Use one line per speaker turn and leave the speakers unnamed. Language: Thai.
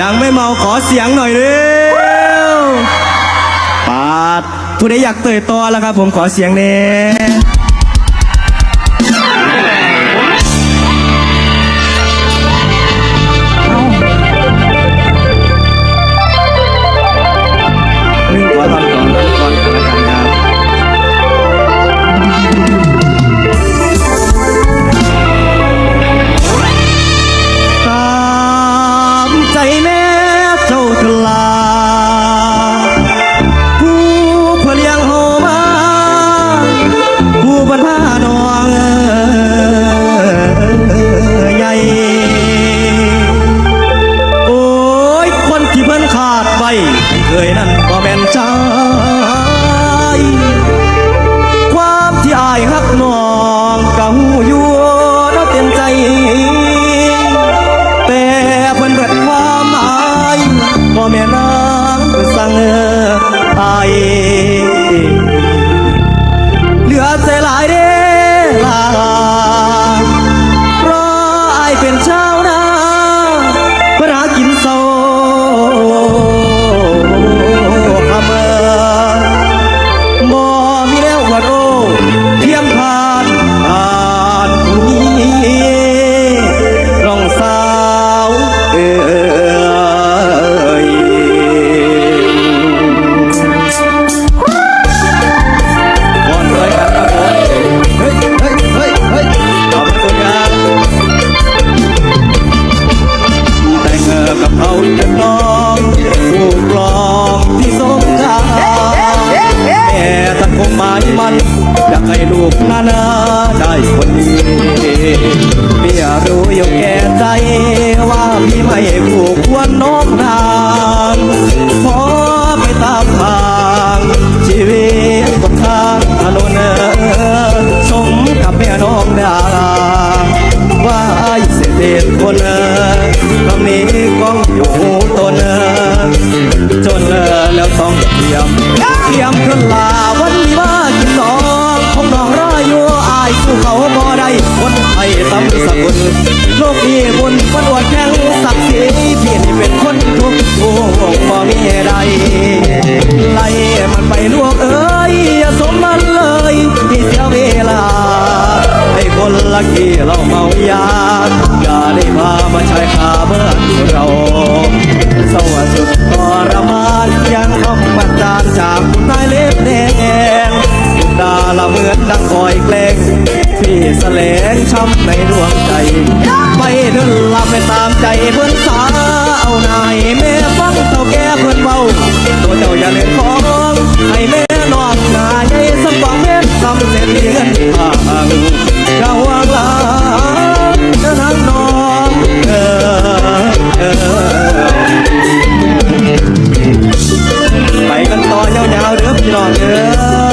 ยังไม่เมาขอเสียงหน่อยเร็วปาดผู้ใดอยากเตยตัวแล้วครับ ผมขอเสียงเน่วิ่งขอทำก่อนาดไปเคยนั่นก็แม่นใจความที่อายฮักน้องกะหูอยู่น่าเต็มใจ แต่เพิ่นเบิดความหมายพ่แม่นางสั่งอาย องผู้กลองที่สมชายแม่ตะคงหมายมันอยากให้ลูกนานาได้คนดีเมียรู้อยู่แก่ใจว่าพี่ไม่ผูกควรน้องนางขอไปตามทางชีวิตบนทางถนนสมกับแม่น้องดาว่าไอ้เสด็จคนคำนี้ก้องอยู่ นเลิกแล้วต้องเตรียมเตรียมขึ้นลาวันนี้ว่ากินน้องของน้องรออยู่อายสู้เขาบ่ได้คนไทยตำสกุลโลกนี้บุญคนอวดแข่งศักดิ์ศรีพี่นี่เป็นคนทุกข์โอ้บ่มีใดไล่มันไปลวกเอ้ยอย่าสมมันเลยที่เสียเวลาให้คนละกี่เราเมายา เหมือนดังกอยแกล้งพี่แสลงช้ำในดวงใจ ไปถึงลำไปตามใจเพื่อนสาเอานายแม่ฟังเต่าแก่เพื่อนเบาตัวเจ้าอย่าเล่นของให้แม่นอนนายใหญ่สมบังแม็ดสำเร็จเงินทางกะวางลาจะนั่งนอนเออไปกันต่อยาวๆเด้อพี่น้องเด้อ